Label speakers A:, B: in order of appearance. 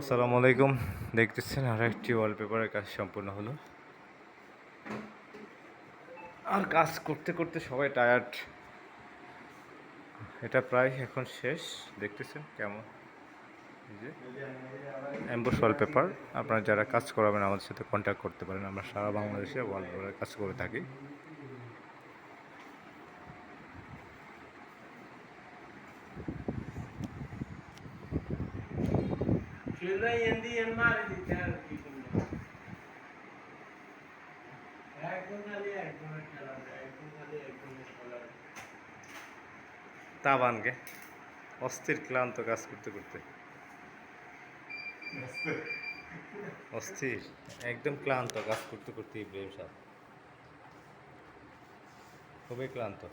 A: আসসালামু আলাইকুম। দেখতেছেন আর একটি ওয়ালপেপারের কাজ সম্পূর্ণ হলো। আর কাজ করতে করতে সবাই টায়ার্ড এটা প্রায় এখন শেষ। দেখতেছেন কেমন? অ্যাম্বুস ওয়ালপেপার আপনারা যারা কাজ করাবেন, আমাদের সাথে কন্ট্যাক্ট করতে পারেন। আমরা সারা বাংলাদেশে ওয়ালপেপারের কাজ করে থাকি।
B: খেলা
A: তাবানকে অস্থির ক্লান্ত কাজ করতে করতে। অস্থির। একদম ক্লান্ত কাজ করতে করতে ইব্রাহিম সাহেব। খুবই ক্লান্ত।